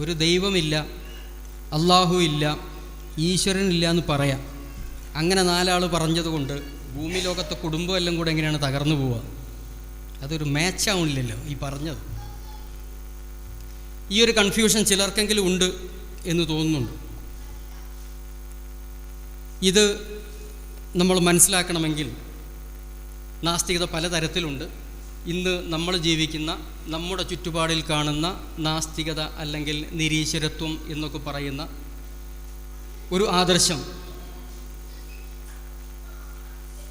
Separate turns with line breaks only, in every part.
ഒരു ദൈവമില്ല അള്ളാഹു ഇല്ല ഈശ്വരനില്ല എന്ന് പറയാം. അങ്ങനെ നാലാൾ പറഞ്ഞതുകൊണ്ട് ഭൂമി ലോകത്തെ കുടുംബം എല്ലാം കൂടെ എങ്ങനെയാണ് തകർന്നു പോവുക? അതൊരു മാച്ചാവണില്ലല്ലോ ഈ പറഞ്ഞത്. ഈ ഒരു കൺഫ്യൂഷൻ ചിലർക്കെങ്കിലും ഉണ്ട് എന്ന് തോന്നുന്നുണ്ട്. ഇത് നമ്മൾ മനസ്സിലാക്കണമെങ്കിൽ നാസ്തികത പലതരത്തിലുണ്ട്. ഇന്ന് നമ്മൾ ജീവിക്കുന്ന നമ്മുടെ ചുറ്റുപാടിൽ കാണുന്ന നാസ്തികത അല്ലെങ്കിൽ നിരീശ്വരത്വം എന്നൊക്കെ പറയുന്ന ഒരു ആദർശം.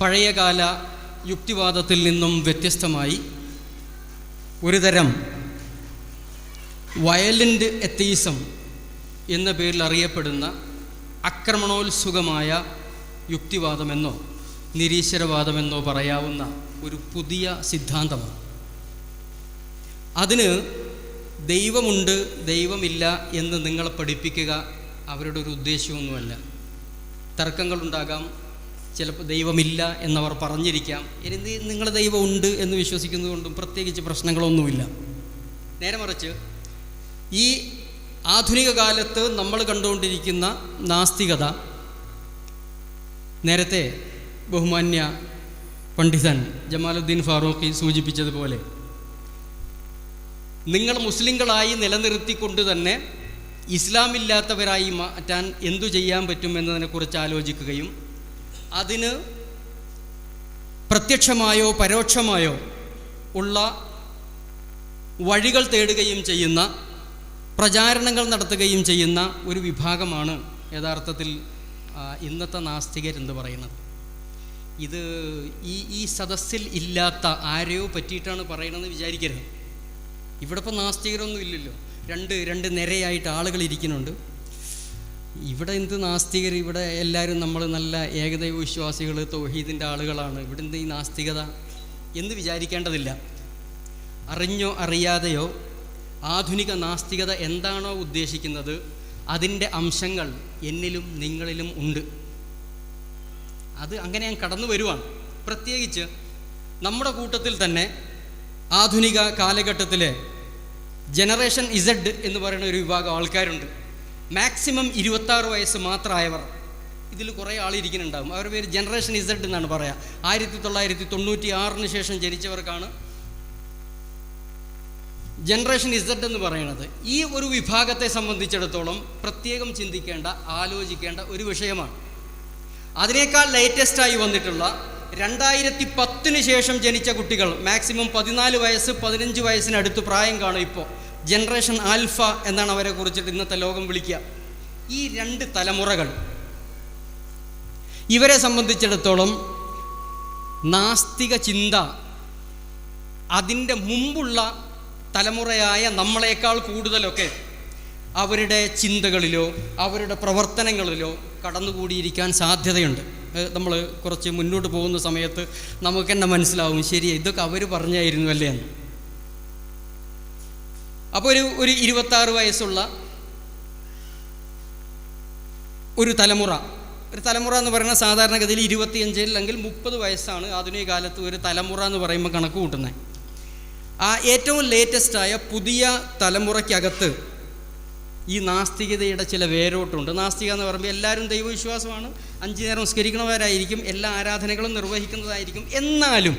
പഴയകാല യുക്തിവാദത്തിൽ നിന്നും വ്യത്യസ്തമായി ഒരുതരം വയലന്റ് എത്തീസം എന്ന പേരിൽ അറിയപ്പെടുന്ന ആക്രമണോത്സുകമായ യുക്തിവാദമെന്നോ നിരീശ്വരവാദമെന്നോ പറയാവുന്ന ഒരു പുതിയ സിദ്ധാന്തമാണ്. അതിന് ദൈവമുണ്ട് ദൈവമില്ല എന്ന് നിങ്ങളെ പഠിപ്പിക്കുക അവരുടെ ഒരു ഉദ്ദേശമൊന്നുമല്ല തർക്കങ്ങളുണ്ടാകാം ചിലപ്പോൾ ദൈവമില്ല എന്നവർ പറഞ്ഞിരിക്കാം. ഇനി നിങ്ങളുടെ ദൈവമുണ്ട് എന്ന് വിശ്വസിക്കുന്നതുകൊണ്ടും പ്രത്യേകിച്ച് പ്രശ്നങ്ങളൊന്നുമില്ല. നേരെ മറിച്ച് ഈ ആധുനിക കാലത്ത് നമ്മൾ കണ്ടുകൊണ്ടിരിക്കുന്ന നാസ്തികത നേരത്തെ ബഹുമാന്യ പണ്ഡിതൻ ജമാലുദ്ദീൻ ഫാറൂഖി സൂചിപ്പിച്ചതുപോലെ നിങ്ങൾ മുസ്ലിങ്ങളായി നിലനിർത്തിക്കൊണ്ട് തന്നെ ഇസ്ലാമില്ലാത്തവരായി മാറ്റാൻ എന്തു ചെയ്യാൻ പറ്റും എന്നതിനെക്കുറിച്ച് ആലോചിക്കുകയും അതിന് പ്രത്യക്ഷമായോ പരോക്ഷമായോ ഉള്ള വഴികൾ തേടുകയും ചെയ്യുന്ന പ്രചാരണങ്ങൾ നടത്തുകയും ചെയ്യുന്ന ഒരു വിഭാഗമാണ് യഥാർത്ഥത്തിൽ ഇന്നത്തെ നാസ്തികരെന്ന് പറയുന്നത്. ഇത് ഈ ഈ സദസ്സിൽ ഇല്ലാത്ത ആരെയോ പറ്റിയിട്ടാണ് പറയണമെന്ന് വിചാരിക്കരുത്. ഇവിടെ ഇപ്പോൾ നാസ്തികരൊന്നും ഇല്ലല്ലോ. രണ്ട് രണ്ട് നിരയായിട്ട് ആളുകൾ ഇരിക്കുന്നുണ്ട്. ഇവിടെ എന്ത് നാസ്തികർ ഇവിടെ എല്ലാവരും നമ്മൾ നല്ല ഏകദൈവ വിശ്വാസികൾ തൗഹീദിന്റെ ആളുകളാണ്. ഇവിടെ എന്ത് ഈ നാസ്തികത എന്ന് വിചാരിക്കേണ്ടതില്ല. അറിഞ്ഞോ അറിയാതെയോ ആധുനിക നാസ്തികത എന്താണോ ഉദ്ദേശിക്കുന്നത് അതിന്റെ അംശങ്ങൾ എന്നിലും നിങ്ങളിലും ഉണ്ട്. അത് അങ്ങനെ ഞാൻ കടന്നു വരുവാണ്. പ്രത്യേകിച്ച് നമ്മുടെ കൂട്ടത്തിൽ തന്നെ ആധുനിക കാലഘട്ടത്തിലെ ജനറേഷൻ ഇസഡ് എന്ന് പറയുന്ന ഒരു വിഭാഗം ആൾക്കാരുണ്ട്. മാക്സിമം ഇരുപത്താറ് വയസ്സ് മാത്രമായവർ. ഇതിൽ കുറേ ആളിരിക്കുന്നുണ്ടാകും അവരുടെ പേര് ജനറേഷൻ ഇസഡ് എന്നാണ് പറയുക ആയിരത്തി തൊള്ളായിരത്തി തൊണ്ണൂറ്റി ആറിന് ശേഷം ജനിച്ചവർക്കാണ് ജനറേഷൻ ഇസഡ് എന്ന് പറയുന്നത് ഈ ഒരു വിഭാഗത്തെ സംബന്ധിച്ചിടത്തോളം പ്രത്യേകം ചിന്തിക്കേണ്ട ആലോചിക്കേണ്ട ഒരു വിഷയമാണ്. അതിനേക്കാൾ ലേറ്റസ്റ്റായി വന്നിട്ടുള്ള രണ്ടായിരത്തി പത്തിന് ശേഷം ജനിച്ച കുട്ടികൾ മാക്സിമം പതിനാല് വയസ്സ് പതിനഞ്ച് വയസ്സിനടുത്ത് പ്രായം കാണും ഇപ്പോൾ. ജനറേഷൻ ആൽഫ എന്നാണ് അവരെ കുറിച്ചിട്ട് ഇന്നത്തെ ലോകം വിളിക്കുക. ഈ രണ്ട് തലമുറകൾ ഇവരെ സംബന്ധിച്ചിടത്തോളം നാസ്തിക ചിന്ത അതിന്റെ മുമ്പുള്ള തലമുറയായ നമ്മളെക്കാൾ കൂടുതലൊക്കെ അവരുടെ ചിന്തകളിലോ അവരുടെ പ്രവർത്തനങ്ങളിലോ കടന്നുകൂടിയിരിക്കാൻ സാധ്യതയുണ്ട്. നമ്മൾ കുറച്ച് മുന്നോട്ട് പോകുന്ന സമയത്ത് നമുക്ക് തന്നെ മനസ്സിലാവും ശരി ഇതൊക്കെ അവർ പറഞ്ഞായിരുന്നു അല്ലേ എന്ന്. അപ്പോൾ ഒരു ഒരു ഇരുപത്താറ് വയസ്സുള്ള ഒരു തലമുറ ഒരു തലമുറ എന്ന് പറയുന്നത് സാധാരണഗതിയിൽ ഇരുപത്തിയഞ്ച് അല്ലെങ്കിൽ മുപ്പത് വയസ്സാണ് ആധുനിക കാലത്ത് ഒരു തലമുറ എന്ന് പറയുമ്പോൾ കണക്ക് കൂട്ടുന്നത് ആ ഏറ്റവും ലേറ്റസ്റ്റായ പുതിയ തലമുറയ്ക്കകത്ത് ഈ നാസ്തികതയുടെ ചില വേരോട്ടുണ്ട്. നാസ്തിക എന്ന് പറയുമ്പോൾ എല്ലാവരും ദൈവവിശ്വാസമാണ്. അഞ്ചു നേരം സ്കരിക്കണവരായിരിക്കും എല്ലാ ആരാധനകളും നിർവഹിക്കുന്നതായിരിക്കും. എന്നാലും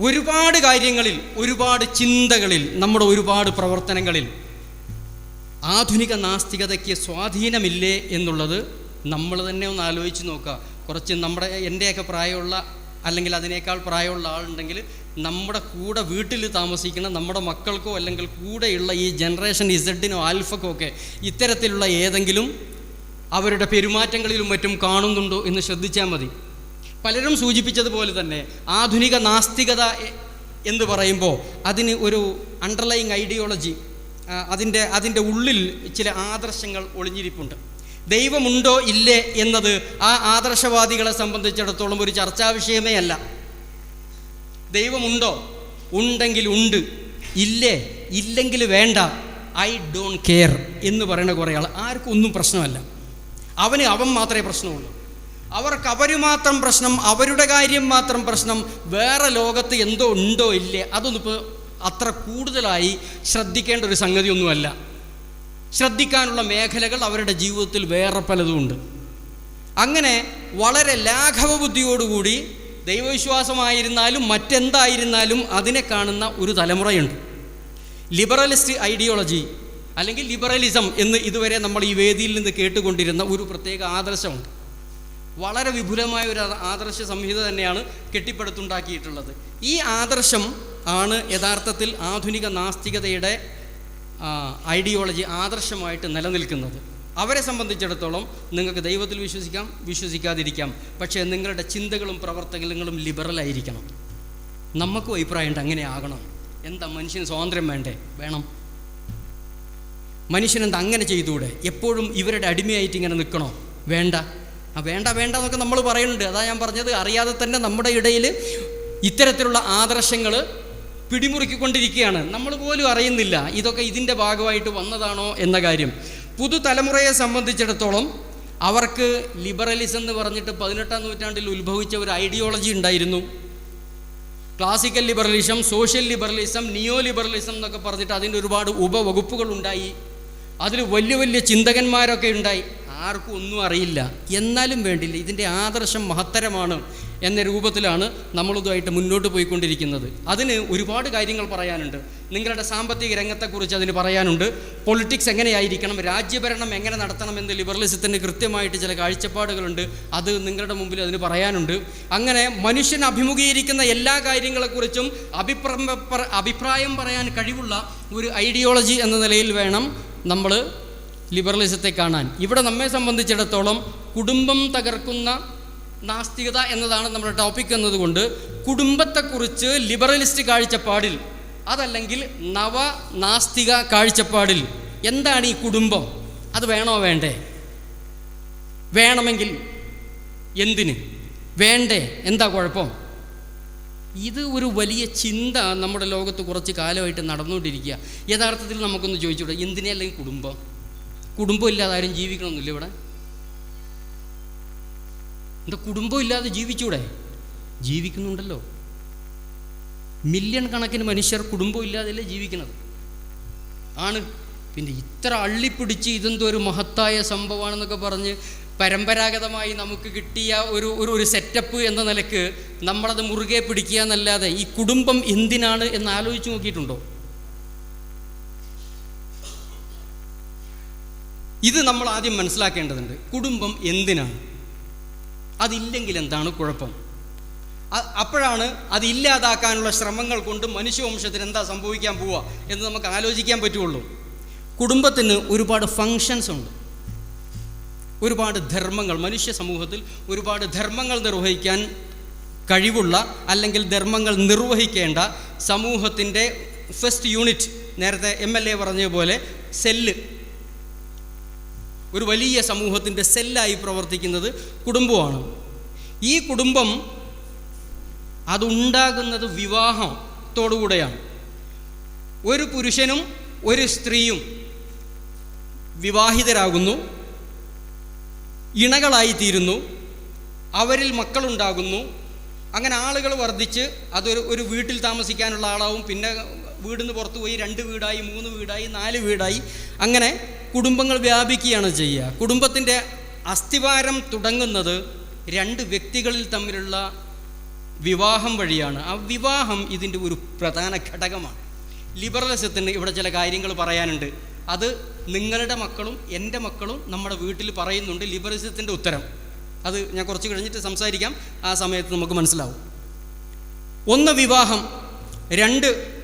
ഒരുപാട് കാര്യങ്ങളിൽ ഒരുപാട് ചിന്തകളിൽ നമ്മുടെ ഒരുപാട് പ്രവർത്തനങ്ങളിൽ ആധുനിക നാസ്തികതയ്ക്ക് സ്വാധീനമില്ലേ എന്നുള്ളത് നമ്മൾ തന്നെ ഒന്ന് ആലോചിച്ച് നോക്കുക. കുറച്ച് നമ്മുടെ എന്റെയൊക്കെ പ്രായമുള്ള അല്ലെങ്കിൽ അതിനേക്കാൾ പ്രായമുള്ള ആളുണ്ടെങ്കിൽ നമ്മുടെ കൂടെ വീട്ടിൽ താമസിക്കുന്ന നമ്മുടെ മക്കൾക്കോ അല്ലെങ്കിൽ കൂടെയുള്ള ഈ ജനറേഷൻ ഇസഡിനോ ആൽഫക്കോ ഒക്കെ ഇത്തരത്തിലുള്ള ഏതെങ്കിലും അവരുടെ പെരുമാറ്റങ്ങളിലും മറ്റും കാണുന്നുണ്ടോ എന്ന് ശ്രദ്ധിച്ചാൽ മതി. പലരും സൂചിപ്പിച്ചതുപോലെ തന്നെ ആധുനിക നാസ്തികത എന്ന് പറയുമ്പോൾ അതിന് ഒരു അണ്ടർലൈങ് ഐഡിയോളജി അതിന്റെ അതിന്റെ ഉള്ളിൽ ചില ആദർശങ്ങൾ ഒളിഞ്ഞിരിപ്പുണ്ട്. ദൈവമുണ്ടോ ഇല്ലേ എന്നത് ആ ആദർശവാദികളെ സംബന്ധിച്ചിടത്തോളം ഒരു ചർച്ചാ വിഷയമേ അല്ല. ദൈവമുണ്ടോ? ഉണ്ടെങ്കിൽ ഉണ്ട്. ഇല്ലേ? ഇല്ലെങ്കിൽ വേണ്ട. ഐ ഡോണ്ട് കെയർ എന്ന് പറയുന്ന കുറേ ആൾ. ആർക്കും ഒന്നും പ്രശ്നമല്ല. അവന് അവൻ മാത്രമേ പ്രശ്നമുള്ളൂ. അവർക്ക് അവർ മാത്രം പ്രശ്നം അവരുടെ കാര്യം മാത്രം പ്രശ്നം വേറെ ലോകത്ത് എന്തോ ഉണ്ടോ ഇല്ലേ? അതൊന്നും ഇപ്പോൾ അത്ര കൂടുതലായി ശ്രദ്ധിക്കേണ്ട ഒരു സംഗതിയൊന്നുമല്ല. ശ്രദ്ധിക്കാനുള്ള മേഖലകൾ അവരുടെ ജീവിതത്തിൽ വേറെ പലതുമുണ്ട് അങ്ങനെ വളരെ ലാഘവ ബുദ്ധിയോടുകൂടി ദൈവവിശ്വാസമായിരുന്നാലും മറ്റെന്തായിരുന്നാലും അതിനെ കാണുന്ന ഒരു തലമുറയുണ്ട്. ലിബറലിസ്റ്റ് ഐഡിയോളജി അല്ലെങ്കിൽ ലിബറലിസം എന്ന് ഇതുവരെ നമ്മൾ ഈ വേദിയിൽ നിന്ന് കേട്ടുകൊണ്ടിരുന്ന ഒരു പ്രത്യേക ആദർശമുണ്ട്. വളരെ വിപുലമായ ഒരു ആദർശ സംഹിത തന്നെയാണ് കെട്ടിപ്പടുത്തുണ്ടാക്കിയിട്ടുള്ളത്. ഈ ആദർശം ആണ് യഥാർത്ഥത്തിൽ ആധുനിക നാസ്തികതയുടെ ഐഡിയോളജി ആദർശമായിട്ട് നിലനിൽക്കുന്നത്. അവരെ സംബന്ധിച്ചിടത്തോളം നിങ്ങൾക്ക് ദൈവത്തിൽ വിശ്വസിക്കാം വിശ്വസിക്കാതിരിക്കാം. പക്ഷേ നിങ്ങളുടെ ചിന്തകളും പ്രവർത്തനങ്ങളും ലിബറലായിരിക്കണം നമുക്കും അഭിപ്രായമുണ്ട് അങ്ങനെ ആകണം. എന്താ മനുഷ്യന് സ്വാതന്ത്ര്യം വേണ്ടേ? വേണം. മനുഷ്യനെന്താ അങ്ങനെ ചെയ്തുകൂടെ? എപ്പോഴും ഇവരുടെ അടിമയായിട്ട് ഇങ്ങനെ നിൽക്കണോ? വേണ്ട. ആ വേണ്ട വേണ്ട എന്നൊക്കെ നമ്മൾ പറയുന്നുണ്ട്. അതാ ഞാൻ പറഞ്ഞത്. അറിയാതെ തന്നെ നമ്മുടെ ഇടയിൽ ഇത്തരത്തിലുള്ള ആദർശങ്ങൾ പിടിമുറുക്കിക്കൊണ്ടിരിക്കുകയാണ്. നമ്മൾ പോലും അറിയുന്നില്ല. ഇതൊക്കെ ഇതിന്റെ ഭാഗമായിട്ട് വന്നതാണോ എന്ന കാര്യം. പുതുതലമുറയെ സംബന്ധിച്ചിടത്തോളം അവർക്ക് ലിബറലിസം എന്ന് പറഞ്ഞിട്ട് പതിനെട്ടാം നൂറ്റാണ്ടിൽ ഉത്ഭവിച്ച ഒരു ഐഡിയോളജി ഉണ്ടായിരുന്നു. Classical liberalism social liberalism neo liberalism എന്നൊക്കെ പറഞ്ഞിട്ട് അതിന്റെ ഒരുപാട് ഉപവകുപ്പുകൾ ഉണ്ടായി. അതിൽ വലിയ വലിയ ചിന്തകന്മാരൊക്കെ ഉണ്ടായി. ആർക്കും ഒന്നും അറിയില്ല. എന്നാലും വേണ്ടില്ല. ഇതിന്റെ ആദർശം മഹത്തരമാണ്. എന്ന രൂപത്തിലാണ് നമ്മളിതുമായിട്ട് മുന്നോട്ട് പോയിക്കൊണ്ടിരിക്കുന്നത്. അതിന് ഒരുപാട് കാര്യങ്ങൾ പറയാനുണ്ട്. നിങ്ങളുടെ സാമ്പത്തിക രംഗത്തെക്കുറിച്ച് അതിന് പറയാനുണ്ട്. പൊളിറ്റിക്സ് എങ്ങനെയായിരിക്കണം? രാജ്യഭരണം എങ്ങനെ നടത്തണം എന്ന് ലിബറലിസത്തിന് കൃത്യമായിട്ട് ചില കാഴ്ചപ്പാടുകളുണ്ട്. അത് നിങ്ങളുടെ മുമ്പിൽ അതിന് പറയാനുണ്ട്. അങ്ങനെ മനുഷ്യൻ അഭിമുഖീകരിക്കുന്ന എല്ലാ കാര്യങ്ങളെക്കുറിച്ചും അഭിപ്രായം പറയാൻ കഴിവുള്ള ഒരു ഐഡിയോളജി എന്ന നിലയിൽ വേണം നമ്മൾ ലിബറലിസത്തെ കാണാൻ. ഇവിടെ നമ്മെ സംബന്ധിച്ചിടത്തോളം കുടുംബം തകർക്കുന്ന നാസ്തികത എന്നതാണ് നമ്മുടെ ടോപ്പിക് എന്നതുകൊണ്ട് കുടുംബത്തെക്കുറിച്ച് ലിബറലിസ്റ്റ് കാഴ്ചപ്പാടിൽ അതല്ലെങ്കിൽ നവ നാസ്തിക കാഴ്ചപ്പാടിൽ എന്താണ് ഈ കുടുംബം? അത് വേണോ വേണ്ടേ? വേണമെങ്കിൽ എന്തിന്? വേണ്ടേ? എന്താ കുഴപ്പം? ഇത് ഒരു വലിയ ചിന്ത നമ്മുടെ ലോകത്ത് കുറച്ച് കാലമായിട്ട് നടന്നുകൊണ്ടിരിക്കുക. യഥാർത്ഥത്തിൽ നമുക്കൊന്ന് ചോദിച്ചൂടെ എന്തിനെ അല്ലെങ്കിൽ കുടുംബം? കുടുംബം ഇല്ലാതെ ആരും ജീവിക്കണമെന്നില്ല ഇവിടെ? എന്താ കുടുംബം ഇല്ലാതെ ജീവിച്ചൂടെ? ജീവിക്കുന്നുണ്ടല്ലോ. മില്യൺ കണക്കിന് മനുഷ്യർ കുടുംബം ഇല്ലാതെയല്ലേ ജീവിക്കുന്നത്? ആണ്. പിന്നെ ഇത്ര അള്ളിപ്പിടിച്ച് ഇതെന്തോ ഒരു മഹത്തായ സംഭവമാണെന്നൊക്കെ പറഞ്ഞ് പരമ്പരാഗതമായി നമുക്ക് കിട്ടിയ ഒരു ഒരു ഒരു സെറ്റപ്പ് എന്ന നിലയ്ക്ക് നമ്മളത് മുറുകെ പിടിക്കുക എന്നല്ലാതെ ഈ കുടുംബം എന്തിനാണ് എന്ന് ആലോചിച്ച് നോക്കിയിട്ടുണ്ടോ? ഇത് നമ്മൾ ആദ്യം മനസ്സിലാക്കേണ്ടതുണ്ട്. കുടുംബം എന്തിനാണ്? അതില്ലെങ്കിൽ എന്താണ് കുഴപ്പം? അപ്പോഴാണ് അത് ഇല്ലാതാക്കാനുള്ള ശ്രമങ്ങൾ കൊണ്ട് മനുഷ്യവംശത്തിന് എന്താ സംഭവിക്കാൻ പോവുക എന്ന് നമുക്ക് ആലോചിക്കാൻ പറ്റുള്ളൂ. കുടുംബത്തിന് ഒരുപാട് ഫങ്ഷൻസ് ഉണ്ട്. ഒരുപാട് ധർമ്മങ്ങൾ മനുഷ്യ സമൂഹത്തിൽ ഒരുപാട് ധർമ്മങ്ങൾ നിർവഹിക്കാൻ കഴിവുള്ള അല്ലെങ്കിൽ ധർമ്മങ്ങൾ നിർവഹിക്കേണ്ട സമൂഹത്തിന്റെ ഫസ്റ്റ് യൂണിറ്റ് നേരത്തെ എം എൽ എ പറഞ്ഞ പോലെ സെല്ല് ഒരു വലിയ സമൂഹത്തിന്റെ സെല്ലായി പ്രവർത്തിക്കുന്നത് കുടുംബമാണ് ഈ കുടുംബം അതുണ്ടാകുന്നത് വിവാഹത്തോടുകൂടെയാണ്. ഒരു പുരുഷനും ഒരു സ്ത്രീയും വിവാഹിതരാകുന്നു. ഇണകളായിത്തീരുന്നു. അവരിൽ മക്കളുണ്ടാകുന്നു. അങ്ങനെ ആളുകൾ വർദ്ധിച്ച് അതൊരു ഒരു വീട്ടിൽ താമസിക്കാനുള്ള ആളാവും. പിന്നെ വീടിന് പുറത്തു പോയി രണ്ട് വീടായി മൂന്ന് വീടായി നാല് വീടായി. അങ്ങനെ കുടുംബങ്ങൾ വ്യാപിക്കുകയാണ് ചെയ്യുക. കുടുംബത്തിന്റെ അസ്ഥിവാരം തുടങ്ങുന്നത് രണ്ട് വ്യക്തികളിൽ തമ്മിലുള്ള വിവാഹം വഴിയാണ്. ആ വിവാഹം ഇതിന്റെ ഒരു പ്രധാന ഘടകമാണ്. ലിബറലിസത്തിന് ഇവിടെ ചില കാര്യങ്ങൾ പറയാനുണ്ട്. അത് നിങ്ങളുടെ മക്കളും എന്റെ മക്കളും നമ്മുടെ വീട്ടിൽ പറയുന്നുണ്ട് ലിബറലിസത്തിന്റെ ഉത്തരം. അത് ഞാൻ കുറച്ച് കഴിഞ്ഞിട്ട് സംസാരിക്കാം. ആ സമയത്ത് നമുക്ക് മനസ്സിലാവും. ഒന്ന് വിവാഹം രണ്ട്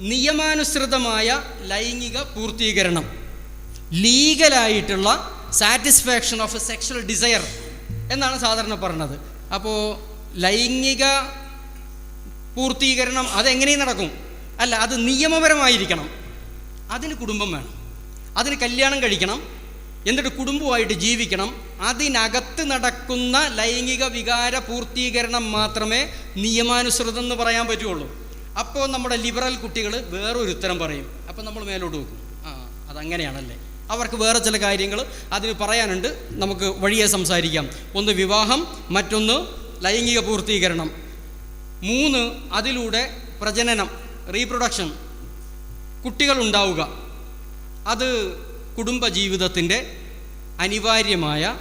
നിയമാനുസൃതമായ ലൈംഗിക പൂർത്തീകരണം. ലീഗലായിട്ടുള്ള satisfaction of a sexual desire എന്നാണ് സാധാരണ പറഞ്ഞത്. അപ്പോൾ ലൈംഗിക പൂർത്തീകരണം അതെങ്ങനെയും നടക്കും. അല്ല അത് നിയമപരമായിരിക്കണം. അതിന് കുടുംബം വേണം. അതിന് കല്യാണം കഴിക്കണം. എന്നിട്ട് കുടുംബമായിട്ട് ജീവിക്കണം. അതിനകത്ത് നടക്കുന്ന ലൈംഗിക വികാര പൂർത്തീകരണം മാത്രമേ നിയമാനുസൃതം എന്ന് പറയാൻ പറ്റുള്ളൂ. അപ്പോൾ നമ്മുടെ ലിബറൽ കുട്ടികൾ വേറൊരു ഉത്തരം പറയും. അപ്പോൾ നമ്മൾ മേലോട്ട് നോക്കും. ആ അതങ്ങനെയാണല്ലേ? അവർക്ക് വേറെ ചില കാര്യങ്ങൾ അതിന് പറയാനുണ്ട്. നമുക്ക് വഴിയെ സംസാരിക്കാം. ഒന്ന് വിവാഹം മറ്റൊന്ന് ലൈംഗിക പൂർത്തീകരണം. മൂന്ന് അതിലൂടെ പ്രജനനം റീപ്രൊഡക്ഷൻ കുട്ടികൾ ഉണ്ടാവുക. അത് കുടുംബജീവിതത്തിന്റെ അനിവാര്യമായ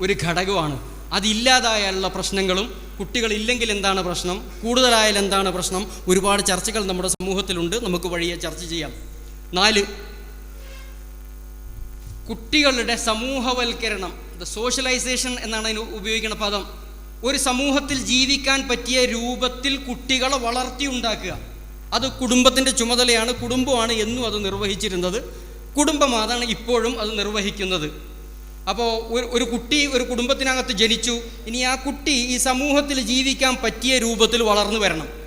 ഒരു ഘടകമാണ്. അതില്ലാതായാലുള്ള പ്രശ്നങ്ങളും കുട്ടികളില്ലെങ്കിൽ എന്താണ് പ്രശ്നം? കൂടുതലായാൽ എന്താണ് പ്രശ്നം? ഒരുപാട് ചർച്ചകൾ നമ്മുടെ സമൂഹത്തിലുണ്ട്. നമുക്ക് വഴിയെ ചർച്ച ചെയ്യാം. നാല് കുട്ടികളുടെ സമൂഹവൽക്കരണം ദ സോഷ്യലൈസേഷൻ എന്നാണ് അതിന് ഉപയോഗിക്കുന്ന പദം. ഒരു സമൂഹത്തിൽ ജീവിക്കാൻ പറ്റിയ രൂപത്തിൽ കുട്ടികളെ വളർത്തിയുണ്ടാക്കുക അത് കുടുംബത്തിന്റെ ചുമതലയാണ് കുടുംബമാണ് എന്നും അത് നിർവഹിച്ചിരുന്നത്. കുടുംബം അതാണ് ഇപ്പോഴും അത് നിർവഹിക്കുന്നത്. അപ്പോൾ ഒരു ഒരു കുട്ടി ഒരു കുടുംബത്തിനകത്ത് ജനിച്ചു ഇനി ആ കുട്ടി ഈ സമൂഹത്തിൽ ജീവിക്കാൻ പറ്റിയ രൂപത്തിൽ വളർന്നു വരണം.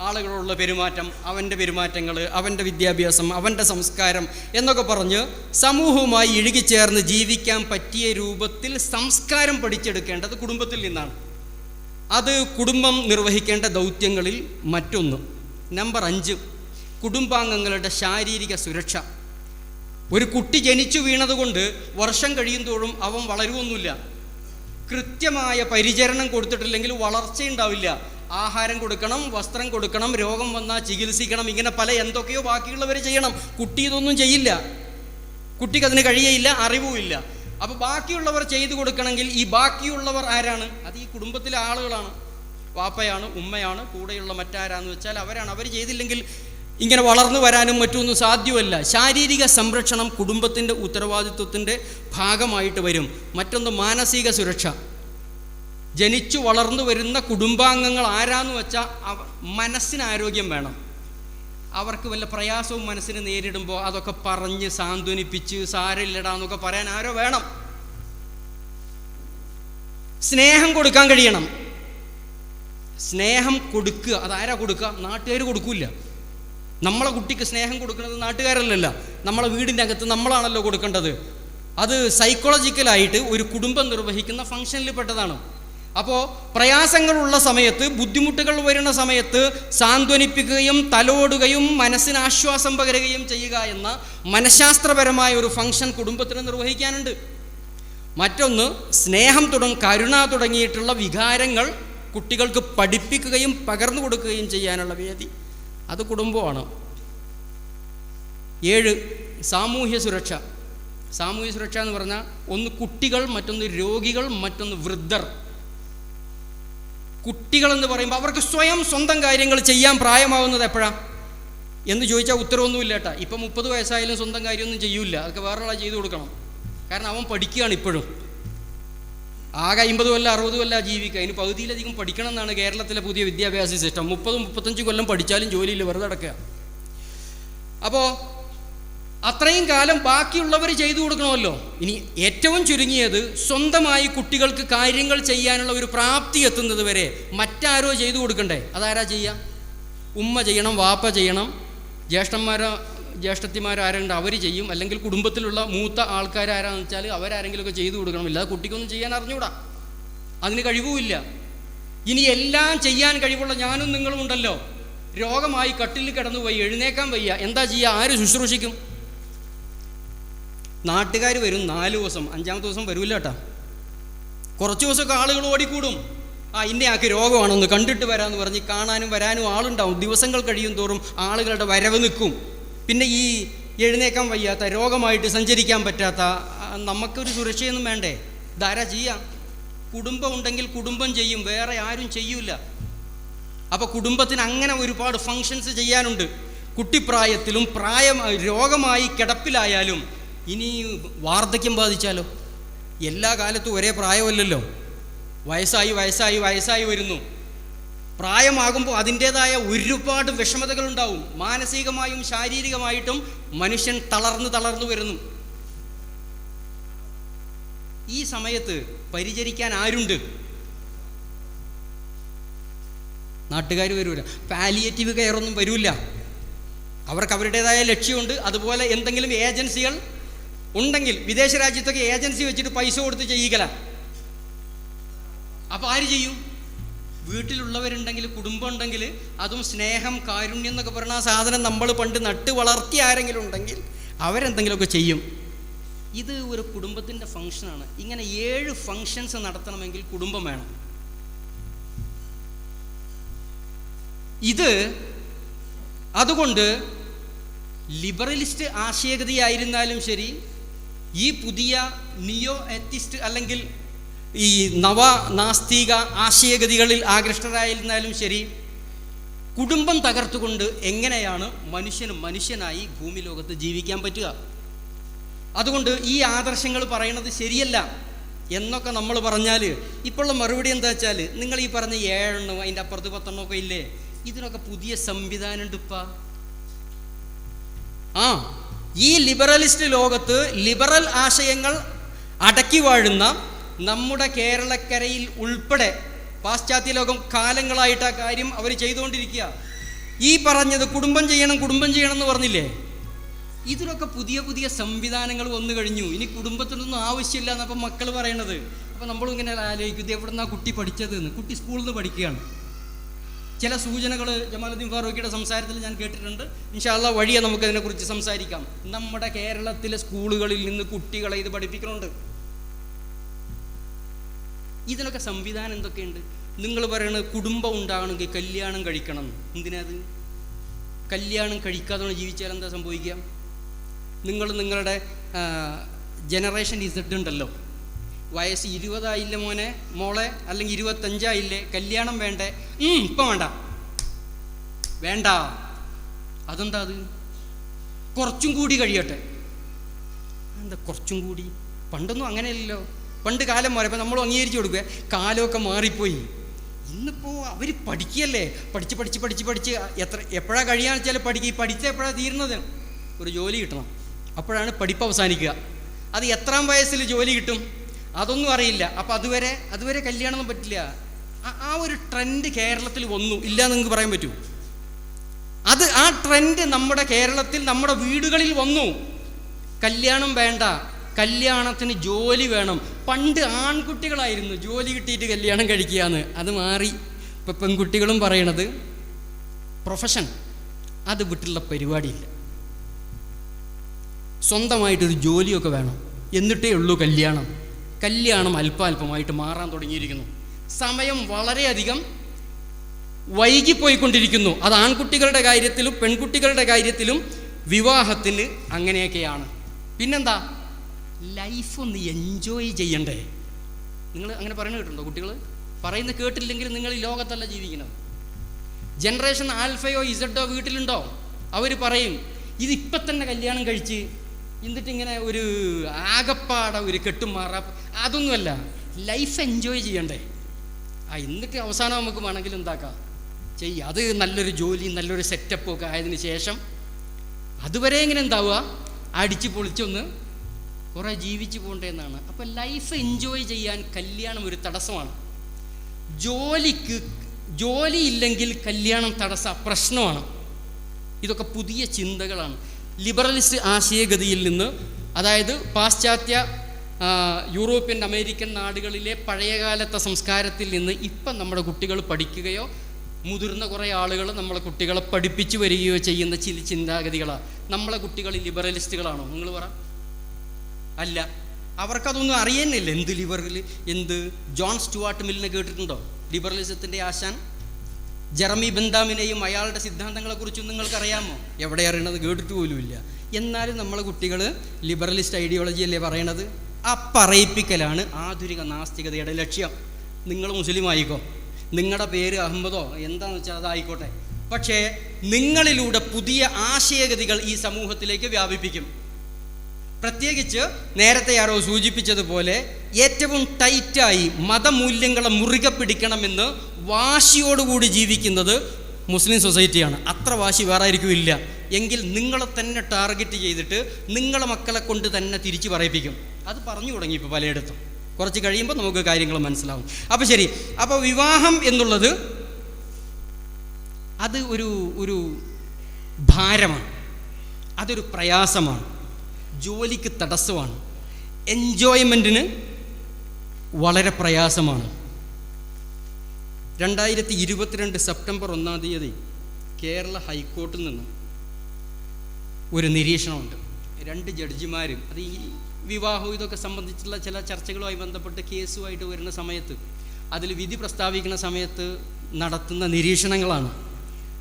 ആളുകളോടുള്ള പെരുമാറ്റം അവന്റെ പെരുമാറ്റങ്ങൾ അവന്റെ വിദ്യാഭ്യാസം അവന്റെ സംസ്കാരം എന്നൊക്കെ പറഞ്ഞ് സമൂഹവുമായി ഇഴുകിച്ചേർന്ന് ജീവിക്കാൻ പറ്റിയ രൂപത്തിൽ സംസ്കാരം പഠിച്ചെടുക്കേണ്ടത് കുടുംബത്തിൽ നിന്നാണ്. അത് കുടുംബം നിർവഹിക്കേണ്ട ദൗത്യങ്ങളിൽ മറ്റൊന്ന്. നമ്പർ അഞ്ച് കുടുംബാംഗങ്ങളുടെ ശാരീരിക സുരക്ഷ. ഒരു കുട്ടി ജനിച്ചു വീണതുകൊണ്ട് വർഷം കഴിയും തോറും അവൻ വളരുമൊന്നുമില്ല കൃത്യമായ പരിചരണം കൊടുത്തിട്ടില്ലെങ്കിൽ വളർച്ചയുണ്ടാവില്ല. ആഹാരം കൊടുക്കണം വസ്ത്രം കൊടുക്കണം രോഗം വന്നാൽ ചികിത്സിക്കണം ഇങ്ങനെ പല എന്തൊക്കെയോ ബാക്കിയുള്ളവർ ചെയ്യണം. കുട്ടി ഇതൊന്നും ചെയ്യില്ല. കുട്ടിക്ക് അതിന് കഴിയയില്ല അറിവുമില്ല. അപ്പോൾ ബാക്കിയുള്ളവർ ചെയ്തു കൊടുക്കണമെങ്കിൽ ഈ ബാക്കിയുള്ളവർ ആരാണ്? അത് ഈ കുടുംബത്തിലെ ആളുകളാണ്. വാപ്പയാണ് ഉമ്മയാണ് കൂടെയുള്ള മറ്റാരാന്ന് വെച്ചാൽ അവരാണ്. അവർ ചെയ്തില്ലെങ്കിൽ ഇങ്ങനെ വളർന്നു വരാനും മറ്റൊന്നും സാധ്യമല്ല. ശാരീരിക സംരക്ഷണം കുടുംബത്തിന്റെ ഉത്തരവാദിത്വത്തിന്റെ ഭാഗമായിട്ട് വരും. മറ്റൊന്ന് മാനസിക സുരക്ഷ. ജനിച്ചു വളർന്നു വരുന്ന കുടുംബാംഗങ്ങൾ ആരാന്ന് വെച്ചാൽ മനസ്സിന് ആരോഗ്യം വേണം. അവർക്ക് വല്ല പ്രയാസവും മനസ്സിന് നേരിടുമ്പോൾ അതൊക്കെ പറഞ്ഞ് സാന്ത്വനിപ്പിച്ച് സാരമില്ലടാന്നൊക്കെ പറയാൻ ആരോ വേണം. സ്നേഹം കൊടുക്കാൻ കഴിയണം. സ്നേഹം കൊടുക്കുക. അതാരാ കൊടുക്കുക? നാട്ടുകാർ കൊടുക്കൂല നമ്മളെ കുട്ടിക്ക് സ്നേഹം കൊടുക്കുന്നത് നാട്ടുകാരല്ലല്ല. നമ്മളെ വീടിന്റെ അകത്ത് നമ്മളാണല്ലോ കൊടുക്കേണ്ടത്. അത് സൈക്കോളജിക്കലായിട്ട് ഒരു കുടുംബം നിർവഹിക്കുന്ന ഫംഗ്ഷനിൽ പെട്ടതാണ്. അപ്പോൾ പ്രയാസങ്ങളുള്ള സമയത്ത് ബുദ്ധിമുട്ടുകൾ വരുന്ന സമയത്ത് സാന്ത്വനിപ്പിക്കുകയും തലോടുകയും മനസ്സിന് ആശ്വാസം പകരുകയും ചെയ്യുക എന്ന മനഃശാസ്ത്രപരമായ ഒരു ഫംഗ്ഷൻ കുടുംബത്തിന് നിർവഹിക്കാനുണ്ട്. മറ്റൊന്ന് സ്നേഹം തുടങ്ങി കരുണ തുടങ്ങിയിട്ടുള്ള വികാരങ്ങൾ കുട്ടികൾക്ക് പഠിപ്പിക്കുകയും പകർന്നു കൊടുക്കുകയും ചെയ്യാനുള്ള വേദി. അത് കുടുംബമാണ്. ഏഴ് സാമൂഹ്യ സുരക്ഷ. സാമൂഹ്യ സുരക്ഷ എന്ന് പറഞ്ഞാൽ ഒന്ന് കുട്ടികൾ മറ്റൊന്ന് രോഗികൾ മറ്റൊന്ന് വൃദ്ധർ. കുട്ടികൾ എന്ന് പറയുമ്പോൾ അവർക്ക് സ്വയം സ്വന്തം കാര്യങ്ങൾ ചെയ്യാൻ പ്രായമാവുന്നത് എപ്പോഴാണ് എന്ന് ചോദിച്ചാൽ ഉത്തരവൊന്നുമില്ല കേട്ടാ. ഇപ്പം മുപ്പത് വയസ്സായാലും സ്വന്തം കാര്യമൊന്നും ചെയ്യൂല അതൊക്കെ വേറൊരാളെ ചെയ്തു കൊടുക്കണം. കാരണം അവൻ പഠിക്കുകയാണ് ഇപ്പോഴും. ആകെ അമ്പത് കൊല്ലം അറുപത് കൊല്ലം ജീവിക്കുക. അതിന് പകുതിയിലധികം പഠിക്കണം എന്നാണ് കേരളത്തിലെ പുതിയ വിദ്യാഭ്യാസ സിസ്റ്റം. മുപ്പതും മുപ്പത്തഞ്ച് കൊല്ലം പഠിച്ചാലും ജോലിയിൽ വെറുതെ അടക്കുക അപ്പോൾ അത്രയും കാലം ബാക്കിയുള്ളവർ ചെയ്തു കൊടുക്കണമല്ലോ. ഇനി ഏറ്റവും ചുരുങ്ങിയത് സ്വന്തമായി കുട്ടികൾക്ക് കാര്യങ്ങൾ ചെയ്യാനുള്ള ഒരു പ്രാപ്തി എത്തുന്നത് വരെ മറ്റാരോ ചെയ്തു കൊടുക്കണ്ടേ? അതാരാ ചെയ്യുക ഉമ്മ ചെയ്യണം വാപ്പ ചെയ്യണം ജ്യേഷ്ഠന്മാരോ ജ്യേഷ്ഠത്തിമാരാരുണ്ട് അവർ ചെയ്യും. അല്ലെങ്കിൽ കുടുംബത്തിലുള്ള മൂത്ത ആൾക്കാരാരാന്ന് വെച്ചാൽ അവരാരെങ്കിലുമൊക്കെ ചെയ്തു കൊടുക്കണം ഇല്ലാതെ കുട്ടിക്കൊന്നും ചെയ്യാൻ അറിഞ്ഞൂടാ. അതിന് കഴിവുമില്ല. ഇനി എല്ലാം ചെയ്യാൻ കഴിവുള്ള ഞാനും നിങ്ങളും ഉണ്ടല്ലോ രോഗമായി കട്ടിലിൽ കിടന്നു പോയി എഴുന്നേക്കാൻ വയ്യ. എന്താ ചെയ്യുക ആര് ശുശ്രൂഷിക്കും? നാട്ടുകാർ വരും നാല് ദിവസം അഞ്ചാമത്തെ ദിവസം വരൂല്ല കേട്ടാ. കുറച്ച് ദിവസമൊക്കെ ആളുകൾ ഓടിക്കൂടും. ആ ഇന്നയാൾക്ക് രോഗമാണെന്ന് കണ്ടിട്ട് വരാമെന്ന് പറഞ്ഞ് കാണാനും വരാനും ആളുണ്ടാവും. ദിവസങ്ങൾ കഴിയും തോറും ആളുകളുടെ വരവ് നിൽക്കും. പിന്നെ ഈ എഴുന്നേക്കാൻ വയ്യാത്ത രോഗമായിട്ട് സഞ്ചരിക്കാൻ പറ്റാത്ത നമുക്കൊരു സുരക്ഷയൊന്നും വേണ്ടേ? ധാരാ ചെയ്യാം? കുടുംബം ഉണ്ടെങ്കിൽ കുടുംബം ചെയ്യും വേറെ ആരും ചെയ്യൂല. അപ്പോൾ കുടുംബത്തിന് അങ്ങനെ ഒരുപാട് ഫങ്ഷൻസ് ചെയ്യാനുണ്ട്. കുട്ടിപ്രായത്തിലും പ്രായം രോഗമായി കിടപ്പിലായാലും ഇനി വാർദ്ധക്യം ബാധിച്ചാലോ? എല്ലാ കാലത്തും ഒരേ പ്രായമല്ലല്ലോ. വയസ്സായി വയസ്സായി വയസ്സായി വരുന്നു. പ്രായമാകുമ്പോൾ അതിന്റേതായ ഒരുപാട് വിഷമതകളുണ്ടാവും. മാനസികമായും ശാരീരികമായിട്ടും മനുഷ്യൻ തളർന്നു തളർന്നു വരുന്നു. ഈ സമയത്ത് പരിചരിക്കാൻ ആരുണ്ട്? നാട്ടുകാർ വരൂല. പാലിയേറ്റീവ് കെയർ ഒന്നും വരൂല. അവർക്ക് അവരുടേതായ ലക്ഷ്യമുണ്ട്. അതുപോലെ എന്തെങ്കിലും ഏജൻസികൾ ഉണ്ടെങ്കിൽ വിദേശ രാജ്യത്തൊക്കെ ഏജൻസി വെച്ചിട്ട് പൈസ കൊടുത്ത് ചെയ്യിക്കല. അപ്പോൾ ആര് ചെയ്യും? വീട്ടിലുള്ളവരുണ്ടെങ്കിൽ കുടുംബം ഉണ്ടെങ്കിൽ അതും സ്നേഹം കാരുണ്യം എന്നൊക്കെ പറഞ്ഞ ആ സാധനം നമ്മൾ പണ്ട് നട്ട് വളർത്തി ആരെങ്കിലും ഉണ്ടെങ്കിൽ അവരെന്തെങ്കിലുമൊക്കെ ചെയ്യും. ഇത് ഒരു കുടുംബത്തിന്റെ ഫങ്ഷനാണ് ഇങ്ങനെ ഏഴ് ഫങ്ഷൻസ് നടത്തണമെങ്കിൽ കുടുംബം വേണം. ഇത് അതുകൊണ്ട് ലിബറലിസ്റ്റ് ആശയഗതിയായിരുന്നാലും ശരി ഈ പുതിയ നിയോ എത്തിസ്റ്റ് അല്ലെങ്കിൽ ഈ നവ നാസ്തിക ആശയഗതികളിൽ ആകൃഷ്ടരായിരുന്നാലും ശരി കുടുംബം തകർത്തുകൊണ്ട് എങ്ങനെയാണ് മനുഷ്യന് മനുഷ്യനായി ഭൂമി ലോകത്ത് ജീവിക്കാൻ പറ്റുക? അതുകൊണ്ട് ഈ ആദർശങ്ങൾ പറയുന്നത് ശരിയല്ല എന്നൊക്കെ നമ്മൾ പറഞ്ഞാൽ ഇപ്പോഴുള്ള മറുപടി എന്താ വെച്ചാൽ നിങ്ങൾ ഈ പറഞ്ഞ ഏഴെണ്ണം അതിന്റെ അപ്പുറത്ത് പത്തെണ്ണം ഒക്കെ ഇല്ലേ? ഇതിനൊക്കെ പുതിയ സംവിധാനം ഉണ്ട് ഇപ്പ. ആ ഈ ലിബറലിസ്റ്റ് ലോകത്ത് ലിബറൽ ആശയങ്ങൾ അടക്കി വാഴുന്ന നമ്മുടെ കേരളക്കരയിൽ ഉൾപ്പെടെ പാശ്ചാത്യ ലോകം കാലങ്ങളായിട്ട് ആ കാര്യം അവർ ചെയ്തുകൊണ്ടിരിക്കുക. ഈ പറഞ്ഞത് കുടുംബം ചെയ്യണം കുടുംബം ചെയ്യണം എന്ന് പറഞ്ഞില്ലേ? ഇതിലൊക്കെ പുതിയ പുതിയ സംവിധാനങ്ങൾ വന്നു കഴിഞ്ഞു. ഇനി കുടുംബത്തിനൊന്നും ആവശ്യമില്ല എന്നപ്പോൾ മക്കൾ പറയണത്. അപ്പം നമ്മളിങ്ങനെ ഇങ്ങനെ ആലോചിക്കും ഇത് എവിടെ നിന്നാണ് കുട്ടി പഠിച്ചത് എന്ന് കുട്ടി സ്കൂളിൽ നിന്ന് പഠിക്കുകയാണ്. ചില സൂചനകൾ ജമാലുദ്ദീൻ ഫാറൂഖിയുടെ സംസാരത്തിൽ ഞാൻ കേട്ടിട്ടുണ്ട്. ഇൻഷാല്ല വഴിയെ നമുക്കതിനെക്കുറിച്ച് സംസാരിക്കാം. നമ്മുടെ കേരളത്തിലെ സ്കൂളുകളിൽ നിന്ന് കുട്ടികളെ ഇത് പഠിപ്പിക്കുന്നുണ്ട്. ഇതിനൊക്കെ സംവിധാനം എന്തൊക്കെയുണ്ട്? നിങ്ങൾ പറയുന്നത് കുടുംബം ഉണ്ടാകണമെങ്കിൽ കല്യാണം കഴിക്കണം. എന്തിനാത് കല്യാണം കഴിക്കാതെ ജീവിച്ചാൽ എന്താ സംഭവിക്കുക? നിങ്ങൾ നിങ്ങളുടെ ജനറേഷൻ ഇസഡ് ഉണ്ടല്ലോ. വയസ്സ് ഇരുപതായില്ല മോനെ? മോളെ അല്ലെങ്കിൽ ഇരുപത്തഞ്ചായില്ലേ? കല്യാണം വേണ്ടേ? ഇപ്പം വേണ്ട. വേണ്ട. അതെന്താ അത്? കുറച്ചും കൂടി കഴിയട്ടെ. എന്താ കുറച്ചും കൂടി? പണ്ടൊന്നും അങ്ങനെയല്ലല്ലോ. പണ്ട് കാലം മാറിയപ്പോൾ നമ്മൾ അംഗീകരിച്ചു കൊടുക്കുക കാലമൊക്കെ മാറിപ്പോയി. ഇന്നിപ്പോ അവർ പഠിക്കുകയല്ലേ? പഠിച്ച് പഠിച്ച് പഠിച്ച് പഠിച്ച് എത്ര എപ്പോഴാ കഴിയാന്ന് വെച്ചാൽ പഠിക്കുക പഠിച്ച എപ്പോഴാണ് തീരുന്നത്? ഒരു ജോലി കിട്ടണം. അപ്പോഴാണ് പഠിപ്പ് അവസാനിക്കുക. അത് എത്രാം വയസ്സിൽ ജോലി കിട്ടും? അതൊന്നും അറിയില്ല. അപ്പം അതുവരെ അതുവരെ കല്യാണമൊന്നും പറ്റില്ല. ആ- ഒരു ട്രെൻഡ് കേരളത്തിൽ വന്നു. ഇല്ല നിങ്ങൾക്ക് പറയാൻ പറ്റൂ. അത് ആ ട്രെൻഡ് നമ്മുടെ കേരളത്തിൽ നമ്മുടെ വീടുകളിൽ വന്നു. കല്യാണം വേണ്ട. കല്യാണത്തിന് ജോലി വേണം. പണ്ട് ആൺകുട്ടികളായിരുന്നു ജോലി കിട്ടിയിട്ട് കല്യാണം കഴിക്കുകയെന്ന് അത് മാറി. ഇപ്പം പെൺകുട്ടികളും പറയണത് പ്രൊഫഷൻ അത് വിട്ടുള്ള പരിപാടിയില്ല. സ്വന്തമായിട്ടൊരു ജോലിയൊക്കെ വേണം. എന്നിട്ടേ ഉള്ളൂ കല്യാണം. കല്യാണം അല്പാൽപമായിട്ട് മാറാൻ തുടങ്ങിയിരിക്കുന്നു. സമയം വളരെയധികം വൈകിപ്പോയിക്കൊണ്ടിരിക്കുന്നു. അത് ആൺകുട്ടികളുടെ കാര്യത്തിലും പെൺകുട്ടികളുടെ കാര്യത്തിലും വിവാഹത്തിന് അങ്ങനെയൊക്കെയാണ്. പിന്നെന്താ? ലൈഫ് ഒന്ന് എൻജോയ് ചെയ്യണ്ടേ? നിങ്ങൾ അങ്ങനെ പറയുന്നത് കേട്ടുണ്ടോ കുട്ടികൾ പറയുന്നത് കേട്ടില്ലെങ്കിൽ നിങ്ങൾ ഈ ലോകത്തല്ല ജീവിക്കുന്നത്. ജനറേഷൻ ആൽഫയോ ഇസഡോ വീട്ടിലുണ്ടോ? അവർ പറയും ഇതിപ്പം തന്നെ കല്യാണം കഴിച്ച് എന്നിട്ട് ഇങ്ങനെ ഒരു ആകപ്പാട ഒരു കെട്ടും മാറാ അതൊന്നുമല്ല ലൈഫ് എൻജോയ് ചെയ്യണ്ടേ? ആ എന്നിട്ട് അവസാനം നമുക്ക് വേണമെങ്കിൽ എന്താക്കാം? ചെയ്യുക അത് നല്ലൊരു ജോലി നല്ലൊരു സെറ്റപ്പ് ഒക്കെ ആയതിന് ശേഷം അതുവരെ എങ്ങനെ എന്താവുക അടിച്ച് പൊളിച്ചൊന്ന് കുറേ ജീവിച്ചു പോകണ്ടേ എന്നാണ്. അപ്പം ലൈഫ് എൻജോയ് ചെയ്യാൻ കല്യാണം ഒരു തടസ്സമാണ്. ജോലിക്ക് ജോലി ഇല്ലെങ്കിൽ കല്യാണം തടസ്സ പ്രശ്നമാണ്. ഇതൊക്കെ പുതിയ ചിന്തകളാണ്. ലിബറലിസ്റ്റ് ആശയഗതിയിൽ നിന്ന് അതായത് പാശ്ചാത്യ യൂറോപ്യൻ അമേരിക്കൻ നാടുകളിലെ പഴയകാലത്തെ സംസ്കാരത്തിൽ നിന്ന് ഇപ്പം നമ്മുടെ കുട്ടികൾ പഠിക്കുകയോ മുതിർന്ന കുറേ ആളുകൾ നമ്മളെ കുട്ടികളെ പഠിപ്പിച്ചു വരികയോ ചെയ്യുന്ന ചില ചിന്താഗതികളാണ് നമ്മളെ കുട്ടികൾ ലിബറലിസ്റ്റുകളാണോ? നിങ്ങൾ പറ. അല്ല. അവർക്കതൊന്നും അറിയുന്നില്ല എന്ത് ലിബറൽ എന്ത്? ജോൺ സ്റ്റുവാർട്ട് മില്ലിനെ കേട്ടിട്ടുണ്ടോ? ലിബറലിസത്തിന്റെ ആശാൻ? ജെറമി ബന്ദാമിനെയും അയാളുടെ സിദ്ധാന്തങ്ങളെക്കുറിച്ചും നിങ്ങൾക്കറിയാമോ? എവിടെ അറിയണത്? കേട്ടിട്ട് പോലുമില്ല. എന്നാലും നമ്മളെ കുട്ടികൾ ലിബറലിസ്റ്റ് ഐഡിയോളജി അല്ലേ പറയണത്? ആ പറയിപ്പിക്കലാണ് ആധുനിക നാസ്തികതയുടെ ലക്ഷ്യം. നിങ്ങൾ മുസ്ലിം ആയിക്കോ നിങ്ങളുടെ പേര് അഹമ്മദോ? എന്താണെന്ന് വെച്ചാൽ അതായിക്കോട്ടെ. പക്ഷേ നിങ്ങളിലൂടെ പുതിയ ആശയഗതികൾ ഈ സമൂഹത്തിലേക്ക് വ്യാപിപ്പിക്കും. പ്രത്യേകിച്ച് നേരത്തെ ആരോ സൂചിപ്പിച്ചതുപോലെ ഏറ്റവും ടൈറ്റായി മതമൂല്യങ്ങളെ മുറുകെ പിടിക്കണമെന്ന് വാശിയോടുകൂടി ജീവിക്കുന്നത് മുസ്ലിം സൊസൈറ്റിയാണ്. അത്ര വാശി വേറെ ആയിരിക്കും ഇല്ല. എങ്കിൽ നിങ്ങളെ തന്നെ ടാർഗറ്റ് ചെയ്തിട്ട് നിങ്ങളെ മക്കളെ കൊണ്ട് തന്നെ തിരിച്ചു പറയിപ്പിക്കും. അത് പറഞ്ഞു തുടങ്ങി ഇപ്പോൾ പലയിടത്തും. കുറച്ച് കഴിയുമ്പോൾ നമുക്ക് കാര്യങ്ങൾ മനസ്സിലാവും. അപ്പോൾ ശരി അപ്പോൾ വിവാഹം എന്നുള്ളത് അത് ഒരു ഒരു ഭാരമാണ്. അതൊരു പ്രയാസമാണ്. ജോലിക്ക് തടസ്സമാണ്. എൻജോയ്മെന്റിന് വളരെ പ്രയാസമാണ്. രണ്ടായിരത്തി ഇരുപത്തിരണ്ട് സെപ്റ്റംബർ ഒന്നാം തീയതി കേരള ഹൈക്കോർട്ടിൽ നിന്ന് ഒരു നിരീക്ഷണമുണ്ട്. രണ്ട് ജഡ്ജിമാരും അത് ഈ വിവാഹവും ഇതൊക്കെ സംബന്ധിച്ചുള്ള ചില ചർച്ചകളുമായി ബന്ധപ്പെട്ട് കേസുമായിട്ട് വരുന്ന സമയത്ത് അതിൽ വിധി പ്രസ്താവിക്കുന്ന സമയത്ത് നടത്തുന്ന നിരീക്ഷണങ്ങളാണ്.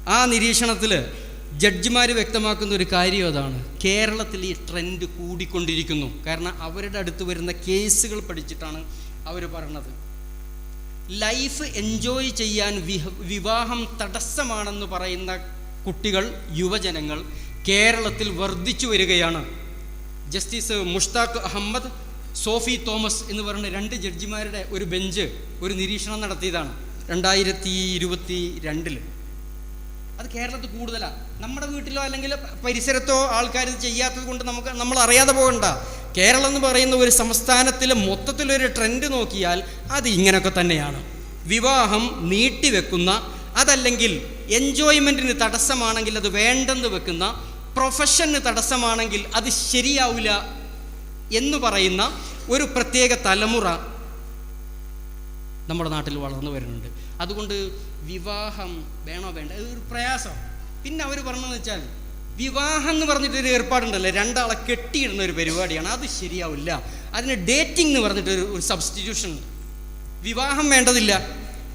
ആ നിരീക്ഷണത്തിൽ ജഡ്ജിമാർ വ്യക്തമാക്കുന്ന ഒരു കാര്യം അതാണ്. കേരളത്തിൽ ഈ ട്രെൻഡ് കൂടിക്കൊണ്ടിരിക്കുന്നു. കാരണം അവരുടെ അടുത്ത് വരുന്ന കേസുകൾ പഠിച്ചിട്ടാണ് അവർ പറഞ്ഞത് ലൈഫ് എൻജോയ് ചെയ്യാൻ വിവാഹം തടസ്സമാണെന്ന് പറയുന്ന കുട്ടികൾ യുവജനങ്ങൾ കേരളത്തിൽ വർദ്ധിച്ചു വരികയാണ്. ജസ്റ്റിസ് മുഷ്താഖ് അഹമ്മദ് സോഫി തോമസ് എന്ന് പറയുന്ന രണ്ട് ജഡ്ജിമാരുടെ ഒരു ബെഞ്ച് ഒരു നിരീക്ഷണം നടത്തിയതാണ് രണ്ടായിരത്തി ഇരുപത്തി രണ്ടിൽ അത് കേരളത്തിൽ കൂടുതലാണ് നമ്മുടെ വീട്ടിലോ അല്ലെങ്കിൽ പരിസരത്തോ ആൾക്കാർ ഇത് ചെയ്യാത്തത് കൊണ്ട് നമുക്ക് നമ്മൾ അറിയാതെ പോകണ്ട. കേരളം എന്ന് പറയുന്ന ഒരു സംസ്ഥാനത്തിൽ മൊത്തത്തിലൊരു ട്രെൻഡ് നോക്കിയാൽ അത് ഇങ്ങനെയൊക്കെ തന്നെയാണ്. വിവാഹം നീട്ടിവെക്കുന്ന അതല്ലെങ്കിൽ എൻജോയ്മെന്റിന് തടസ്സമാണെങ്കിൽ അത് വേണ്ടെന്ന് വെക്കുന്ന പ്രൊഫഷന് തടസ്സമാണെങ്കിൽ അത് ശരിയാവില്ല എന്ന് പറയുന്ന ഒരു പ്രത്യേക തലമുറ നമ്മുടെ നാട്ടിൽ വളർന്നു വരുന്നുണ്ട്. അതുകൊണ്ട് വിവാഹം വേണോ വേണ്ട? ഒരു പ്രയാസം. പിന്നെ അവർ പറഞ്ഞതെന്ന് വെച്ചാൽ വിവാഹം എന്ന് പറഞ്ഞിട്ടൊരു ഏർപ്പാടുണ്ടല്ലോ? രണ്ടാളെ കെട്ടിയിടുന്ന ഒരു പരിപാടിയാണ്. അത് ശരിയാവില്ല. അതിന് ഡേറ്റിംഗ് എന്ന് പറഞ്ഞിട്ടൊരു ഒരു സബ്സ്റ്റിറ്റ്യൂഷൻ ഉണ്ട്. വിവാഹം വേണ്ടതില്ല.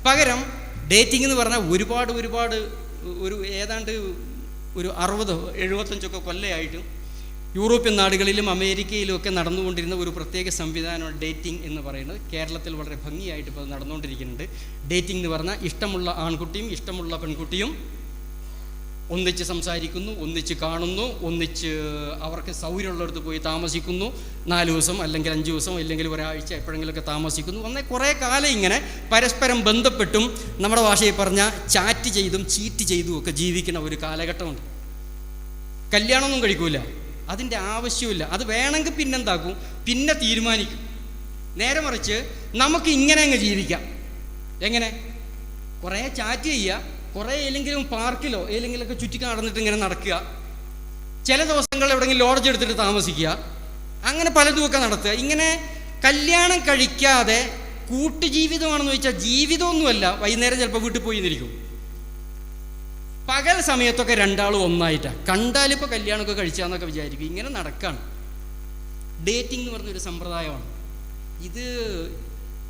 പകരം ഡേറ്റിംഗ് എന്ന് പറഞ്ഞാൽ ഒരുപാട് ഒരുപാട് ഒരു ഏതാണ്ട് ഒരു അറുപത് എഴുപത്തഞ്ചൊക്കെ കൊല്ലമായിട്ടും യൂറോപ്യൻ നാടുകളിലും അമേരിക്കയിലും ഒക്കെ നടന്നുകൊണ്ടിരുന്ന ഒരു പ്രത്യേക സംവിധാനമാണ് ഡേറ്റിംഗ് എന്ന് പറയുന്നത്. കേരളത്തിൽ വളരെ ഭംഗിയായിട്ട് ഇപ്പോൾ നടന്നുകൊണ്ടിരിക്കുന്നുണ്ട്. ഡേറ്റിംഗ് എന്ന് പറഞ്ഞാൽ ഇഷ്ടമുള്ള ആൺകുട്ടിയും ഇഷ്ടമുള്ള പെൺകുട്ടിയും ഒന്നിച്ച് സംസാരിക്കുന്നു ഒന്നിച്ച് കാണുന്നു ഒന്നിച്ച് അവർക്ക് സൗകര്യമുള്ളിടത്ത് പോയി താമസിക്കുന്നു. നാല് ദിവസം അല്ലെങ്കിൽ അഞ്ച് ദിവസം അല്ലെങ്കിൽ ഒരാഴ്ച എപ്പോഴെങ്കിലുമൊക്കെ താമസിക്കുന്നു. അങ്ങനെ കുറേ കാലം ഇങ്ങനെ പരസ്പരം ബന്ധപ്പെട്ടും നമ്മുടെ ഭാഷയിൽ പറഞ്ഞാൽ ചാറ്റ് ചെയ്തും ചീറ്റ് ചെയ്തും ഒക്കെ ജീവിക്കുന്ന ഒരു കാലഘട്ടമുണ്ട്. കല്യാണമൊന്നും കഴിക്കൂല. അതിന്റെ ആവശ്യമില്ല അത് വേണമെങ്കിൽ പിന്നെന്താക്കും? പിന്നെ തീരുമാനിക്കും. നേരെ മറിച്ച് നമുക്ക് ഇങ്ങനെ അങ്ങ് ജീവിക്കാം. എങ്ങനെ? കുറേ ചാറ്റ് ചെയ്യുക. കുറേ ഏതെങ്കിലും പാർക്കിലോ ഏതെങ്കിലുമൊക്കെ ചുറ്റി നടന്നിട്ട് ഇങ്ങനെ നടക്കുക. ചില ദിവസങ്ങൾ എവിടെയെങ്കിലും ലോഡ്ജ് എടുത്തിട്ട് താമസിക്കുക. അങ്ങനെ പലതുമൊക്കെ നടത്തുക. ഇങ്ങനെ കല്യാണം കഴിക്കാതെ കൂട്ടുജീവിതമാണെന്ന് ചോദിച്ചാൽ ജീവിതമൊന്നുമല്ല. വൈകുന്നേരം ചിലപ്പോൾ വീട്ടിൽ പോയി നിന്നിരിക്കും പകൽ സമയത്തൊക്കെ രണ്ടാളും ഒന്നായിട്ടാണ് കണ്ടാലിപ്പോൾ കല്യാണമൊക്കെ കഴിച്ചാന്നൊക്കെ വിചാരിക്കും. ഇങ്ങനെ നടക്കാണ്. ഡേറ്റിംഗ് എന്ന് പറഞ്ഞൊരു സമ്പ്രദായമാണ്. ഇത്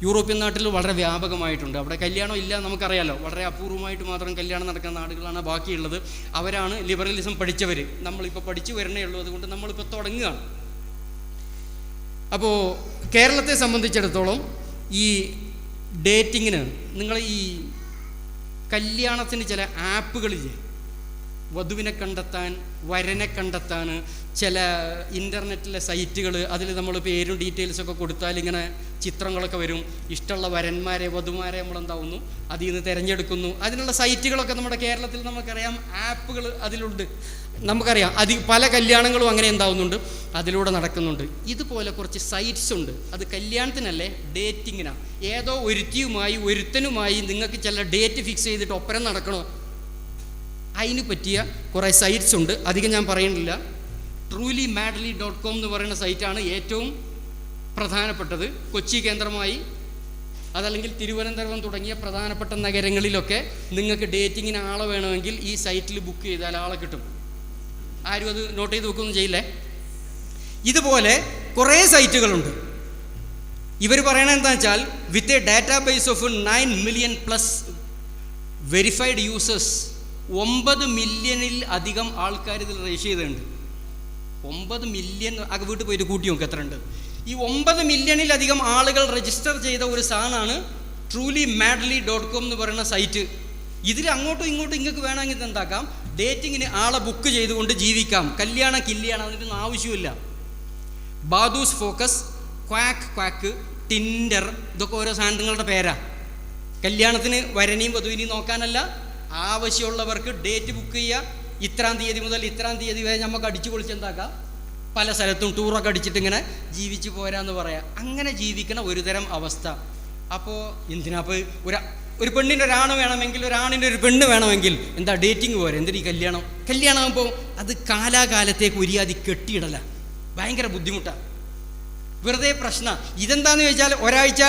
യൂറോപ്യൻ നാട്ടിൽ വളരെ വ്യാപകമായിട്ടുണ്ട്. അവിടെ കല്യാണം ഇല്ല നമുക്കറിയാലോ. വളരെ അപൂർവമായിട്ട് മാത്രം കല്യാണം നടക്കുന്ന നാടുകളാണ് ബാക്കിയുള്ളത്. അവരാണ് ലിബറലിസം പഠിച്ചവർ നമ്മളിപ്പോൾ പഠിച്ചു വരണേ ഉള്ളൂ. അതുകൊണ്ട് നമ്മളിപ്പോൾ തുടങ്ങുകയാണ്. അപ്പോൾ കേരളത്തെ സംബന്ധിച്ചിടത്തോളം ഈ ഡേറ്റിങ്ങിന് നിങ്ങൾ ഈ കല്യാണത്തിന് ചില ആപ്പുകളില്ലേ? വധുവിനെ കണ്ടെത്താൻ വരനെ കണ്ടെത്താൻ ചില ഇന്റർനെറ്റിലെ സൈറ്റുകൾ അതിൽ നമ്മൾ പേരും ഡീറ്റെയിൽസൊക്കെ കൊടുത്താൽ ഇങ്ങനെ ചിത്രങ്ങളൊക്കെ വരും. ഇഷ്ടമുള്ള വരന്മാരെ വധുമാരെ നമ്മൾ എന്താവുന്നു? അതിൽ നിന്ന് തിരഞ്ഞെടുക്കുന്നു. അതിനുള്ള സൈറ്റുകളൊക്കെ നമ്മുടെ കേരളത്തിൽ നമുക്കറിയാം. ആപ്പുകൾ അതിലുണ്ട്. നമുക്കറിയാം. അതി പല കല്യാണങ്ങളും അങ്ങനെ എന്താവുന്നുണ്ട്. അതിലൂടെ നടക്കുന്നുണ്ട്. ഇതുപോലെ കുറച്ച് സൈറ്റ്സ് ഉണ്ട്. അത് കല്യാണത്തിനല്ലേ? ഡേറ്റിങ്ങിനാണ് ഏതോ ഒരുത്തിയുമായി ഒരുത്തനുമായി നിങ്ങൾക്ക് ചില ഡേറ്റ് ഫിക്സ് ചെയ്തിട്ട് ഒപ്പരം നടക്കണോ? അതിന് പറ്റിയ കുറേ സൈറ്റ്സ് ഉണ്ട്. അധികം ഞാൻ പറയുന്നില്ല ട്രൂലി മാഡലി ഡോട്ട് കോം എന്ന് പറയുന്ന സൈറ്റാണ് ഏറ്റവും പ്രധാനപ്പെട്ടത്. കൊച്ചി കേന്ദ്രമായി അതല്ലെങ്കിൽ തിരുവനന്തപുരം തുടങ്ങിയ പ്രധാനപ്പെട്ട നഗരങ്ങളിലൊക്കെ നിങ്ങൾക്ക് ഡേറ്റിങ്ങിന് ആളെ വേണമെങ്കിൽ ഈ സൈറ്റിൽ ബുക്ക് ചെയ്താൽ ആളെ കിട്ടും. ആരും അത് നോട്ട് ചെയ്ത് വെക്കൊന്നും ചെയ്യില്ലേ. ഇതുപോലെ കുറേ സൈറ്റുകളുണ്ട് ഇവർ പറയണത് എന്താ വെച്ചാൽ with a database of nine million plus verified users ഒമ്പത് മില്യണിൽ അധികം ആൾക്കാർ ഇതിൽ രജിസ്റ്റർ ചെയ്തിട്ടുണ്ട്. ഒമ്പത് മില്യൺ ആ വീട്ടിൽ പോയിട്ട് കൂട്ടി നോക്കി എത്ര ഉണ്ട്. ഈ ഒമ്പത് മില്യണിലധികം ആളുകൾ രജിസ്റ്റർ ചെയ്ത ഒരു സാധനമാണ് ട്രൂലി മാഡ്ലി ഡോട്ട് കോം എന്ന് പറയുന്ന സൈറ്റ് ഇതിൽ അങ്ങോട്ടും ഇങ്ങോട്ടും ഇങ്ങൾക്ക് വേണമെങ്കിൽ എന്താക്കാം? ഡേറ്റിങ്ങിന് ആളെ ബുക്ക് ചെയ്തുകൊണ്ട് ജീവിക്കാം. കല്യാണം കില്യാണം അതിനൊന്നും ആവശ്യമില്ല. Badoos focus Quack Quack Tinder ഇതൊക്കെ ഓരോ സാധനങ്ങളുടെ പേരാ. കല്യാണത്തിന് വരനെയും വധുവിനെയും നോക്കാനല്ല ആവശ്യമുള്ളവർക്ക് ഡേറ്റ് ബുക്ക് ചെയ്യുക. ഇത്രാം തീയതി മുതൽ ഇത്രാം തീയതി വരെ നമുക്ക് അടിച്ചു പൊളിച്ച് എന്താക്കാം? പല സ്ഥലത്തും ടൂറൊക്കെ അടിച്ചിട്ട് ഇങ്ങനെ ജീവിച്ചു പോരാന്ന് പറയാം. അങ്ങനെ ജീവിക്കണ ഒരുതരം അവസ്ഥ. അപ്പോൾ എന്തിനാ അപ്പോൾ ഒരു ഒരു പെണ്ണിന്റെ ഒരാണ് വേണമെങ്കിൽ ഒരാണിന്റെ ഒരു പെണ്ണ് വേണമെങ്കിൽ എന്താ ഡേറ്റിംഗ് പോരെ? എന്തിനീ കല്യാണം? കല്യാണം ആകുമ്പോൾ അത് കാലാകാലത്തേക്ക് ഉരിയാതി കെട്ടിയിടല. ഭയങ്കര ബുദ്ധിമുട്ടാണ് വെറുതെ പ്രശ്നം. ഇതെന്താന്ന് ചോദിച്ചാൽ ഒരാഴ്ച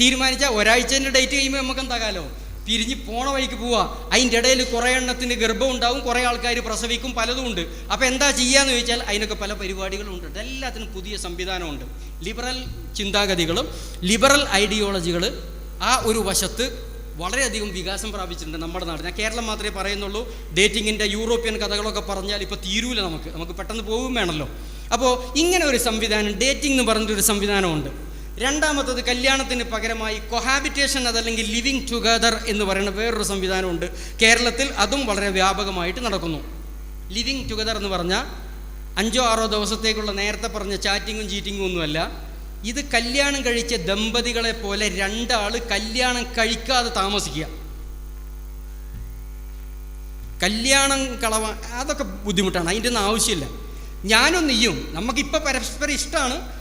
തീരുമാനിച്ചാൽ ഒരാഴ്ചന്റെ ഡേറ്റ് കഴിയുമ്പോൾ നമുക്ക് എന്താകാലോ പിരിഞ്ഞ് പോണ വഴിക്ക് പോവാ. അതിന്റെ ഇടയിൽ കുറേ എണ്ണത്തിന് ഗർഭം ഉണ്ടാവും കുറേ ആൾക്കാർ പ്രസവിക്കും പലതും ഉണ്ട്. അപ്പോൾ എന്താ ചെയ്യാന്ന് ചോദിച്ചാൽ അതിനൊക്കെ പല പരിപാടികളും ഉണ്ട്. എല്ലാത്തിനും പുതിയ സംവിധാനമുണ്ട്. ലിബറൽ ചിന്താഗതികളും ലിബറൽ ഐഡിയോളജികൾ ആ ഒരു വശത്ത് വളരെയധികം വികാസം പ്രാപിച്ചിട്ടുണ്ട് നമ്മുടെ നാട്. ഞാൻ കേരളം മാത്രമേ പറയുന്നുള്ളൂ. ഡേറ്റിങ്ങിന്റെ യൂറോപ്യൻ കഥകളൊക്കെ പറഞ്ഞാൽ ഇപ്പോൾ തീരൂല നമുക്ക്. നമുക്ക് പെട്ടെന്ന് പോകും വേണമല്ലോ. അപ്പോൾ ഇങ്ങനെ ഒരു സംവിധാനം ഡേറ്റിംഗ് എന്ന് പറഞ്ഞിട്ടൊരു സംവിധാനമുണ്ട്. രണ്ടാമത്തത് കല്യാണത്തിന് പകരമായി കൊഹാബിറ്റേഷൻ അതല്ലെങ്കിൽ ലിവിങ് ടുഗദർ എന്ന് പറയുന്ന വേറൊരു സംവിധാനമുണ്ട്. കേരളത്തിൽ അതും വളരെ വ്യാപകമായിട്ട് നടക്കുന്നു. ലിവിങ് ടുഗദർ എന്ന് പറഞ്ഞാൽ അഞ്ചോ ആറോ ദിവസത്തേക്കുള്ള നേരത്തെ പറഞ്ഞ ചാറ്റിങ്ങും ചീറ്റിങ്ങും ഒന്നുമല്ല. ഇത് കല്യാണം കഴിച്ച ദമ്പതികളെ പോലെ രണ്ടാൾ കല്യാണം കഴിക്കാതെ താമസിക്കുക. കല്യാണം കളവ അതൊക്കെ ബുദ്ധിമുട്ടാണ്. അതിന്റെ ഒന്നും ആവശ്യമില്ല. ഞാനും നീയും നമുക്കിപ്പോൾ പരസ്പരം ഇഷ്ടമാണ്.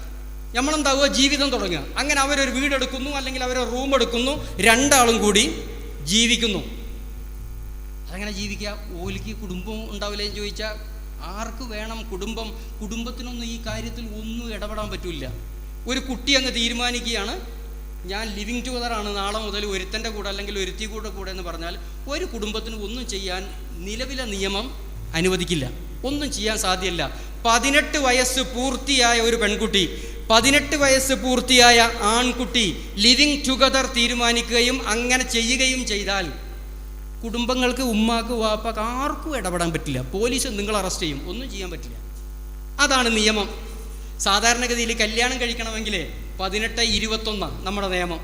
നമ്മളെന്താവുക ജീവിതം തുടങ്ങുക. അങ്ങനെ അവരൊരു വീടെടുക്കുന്നു അല്ലെങ്കിൽ അവരൊരു റൂം എടുക്കുന്നു രണ്ടാളും കൂടി ജീവിക്കുന്നു. അതങ്ങനെ ജീവിക്കുക? ഓലിക്ക് കുടുംബം ഉണ്ടാവില്ലേ എന്ന് ചോദിച്ചാൽ ആർക്ക് വേണം കുടുംബം? കുടുംബത്തിനൊന്നും ഈ കാര്യത്തിൽ ഒന്നും ഇടപെടാൻ പറ്റില്ല. ഒരു കുട്ടി അങ്ങ് തീരുമാനിക്കുകയാണ് ഞാൻ ലിവിങ് ടുഗദറാണ് നാളെ മുതൽ ഒരുത്തന്റെ കൂടെ അല്ലെങ്കിൽ ഒരുത്തി കൂടെ കൂടെ എന്ന് പറഞ്ഞാൽ ഒരു കുടുംബത്തിന് ഒന്നും ചെയ്യാൻ നിലവിലെ നിയമം അനുവദിക്കില്ല. ഒന്നും ചെയ്യാൻ സാധ്യമല്ല പതിനെട്ട് വയസ്സ് പൂർത്തിയായ ഒരു പെൺകുട്ടി പതിനെട്ട് വയസ്സ് പൂർത്തിയായ ആൺകുട്ടി ലിവിങ് ടുഗദർ തീരുമാനിക്കുകയും അങ്ങനെ ചെയ്യുകയും ചെയ്താൽ കുടുംബങ്ങൾക്ക് ഉമ്മാക്ക് വാപ്പാക്ക് ആർക്കും ഇടപെടാൻ പറ്റില്ല. പോലീസ് നിങ്ങൾ അറസ്റ്റ് ചെയ്യും. ഒന്നും ചെയ്യാൻ പറ്റില്ല. അതാണ് നിയമം. സാധാരണഗതിയിൽ കല്യാണം കഴിക്കണമെങ്കിൽ പതിനെട്ട് ഇരുപത്തൊന്നാണ് നമ്മുടെ നിയമം.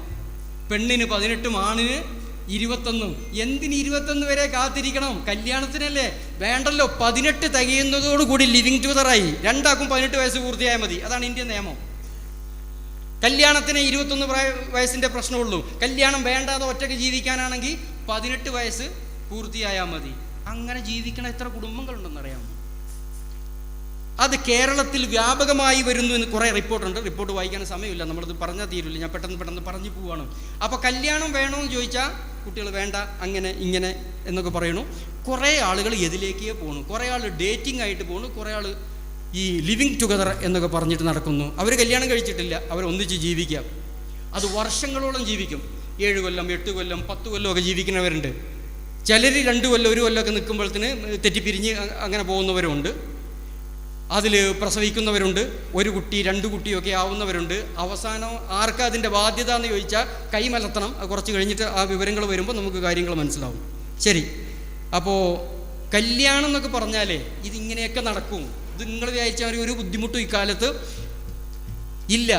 പെണ്ണിന് പതിനെട്ടും ആണിന് ഇരുപത്തൊന്നും. എന്തിന് ഇരുപത്തൊന്ന് വരെ കാത്തിരിക്കണം? കല്യാണത്തിനല്ലേ? വേണ്ടല്ലോ. പതിനെട്ട് തികയുന്നതോടുകൂടി ലിവിങ് ടുഗദറായി രണ്ടാക്കും പതിനെട്ട് വയസ്സ് പൂർത്തിയായാൽ മതി. അതാണ് ഇന്ത്യൻ നിയമം. കല്യാണത്തിന് ഇരുപത്തൊന്ന് വയസ്സിന്റെ പ്രശ്നമുള്ളൂ. കല്യാണം വേണ്ടാതെ ഒറ്റയ്ക്ക് ജീവിക്കാനാണെങ്കിൽ പതിനെട്ട് വയസ്സ് പൂർത്തിയായാൽ മതി. അങ്ങനെ ജീവിക്കണ എത്ര കുടുംബങ്ങളുണ്ടെന്നറിയാമോ അത് കേരളത്തിൽ വ്യാപകമായി വരുന്നു എന്ന് കുറേ റിപ്പോർട്ടുണ്ട്. റിപ്പോർട്ട് വായിക്കാൻ സമയമില്ല. നമ്മളത് പറഞ്ഞാൽ തീരില്ല. ഞാൻ പെട്ടെന്ന് പെട്ടെന്ന് പറഞ്ഞു പോവാണ്. അപ്പോൾ കല്യാണം വേണമെന്ന് ചോദിച്ചാൽ കുട്ടികൾ വേണ്ട അങ്ങനെ ഇങ്ങനെ എന്നൊക്കെ പറയണു കുറേ ആളുകൾ എതിലേക്കേ പോണു. കുറേ ആൾ ഡേറ്റിംഗ് ആയിട്ട് പോണു. കുറേ ആൾ ഈ ലിവിങ് ടുഗദർ എന്നൊക്കെ പറഞ്ഞിട്ട് നടക്കുന്നു. അവർ കല്യാണം കഴിച്ചിട്ടില്ല. അവർ ഒന്നിച്ച് ജീവിക്കാം. അത് വർഷങ്ങളോളം ജീവിക്കും. ഏഴ് കൊല്ലം എട്ട് കൊല്ലം പത്ത് കൊല്ലം ഒക്കെ ജീവിക്കുന്നവരുണ്ട്. ചിലർ രണ്ട് കൊല്ലം ഒരു കൊല്ലമൊക്കെ നിൽക്കുമ്പോഴത്തിന് തെറ്റിപ്പിരിഞ്ഞ് അങ്ങനെ പോകുന്നവരുണ്ട്. അതിൽ പ്രസവിക്കുന്നവരുണ്ട്. ഒരു കുട്ടി രണ്ട് കുട്ടിയൊക്കെ ആവുന്നവരുണ്ട്. അവസാനം ആർക്കാ അതിന്റെ ബാധ്യത എന്ന് ചോദിച്ചാൽ കൈമലർത്തണം കുറച്ച് കഴിഞ്ഞിട്ട് ആ വിവരങ്ങൾ വരുമ്പോൾ നമുക്ക് കാര്യങ്ങൾ മനസ്സിലാവും. ശരി. അപ്പോൾ കല്യാണം എന്നൊക്കെ പറഞ്ഞാലേ ഇതിങ്ങനെയൊക്കെ നടക്കും. നിങ്ങൾ വിചാരിച്ചാൽ ഒരു ബുദ്ധിമുട്ടും ഇക്കാലത്ത് ഇല്ല.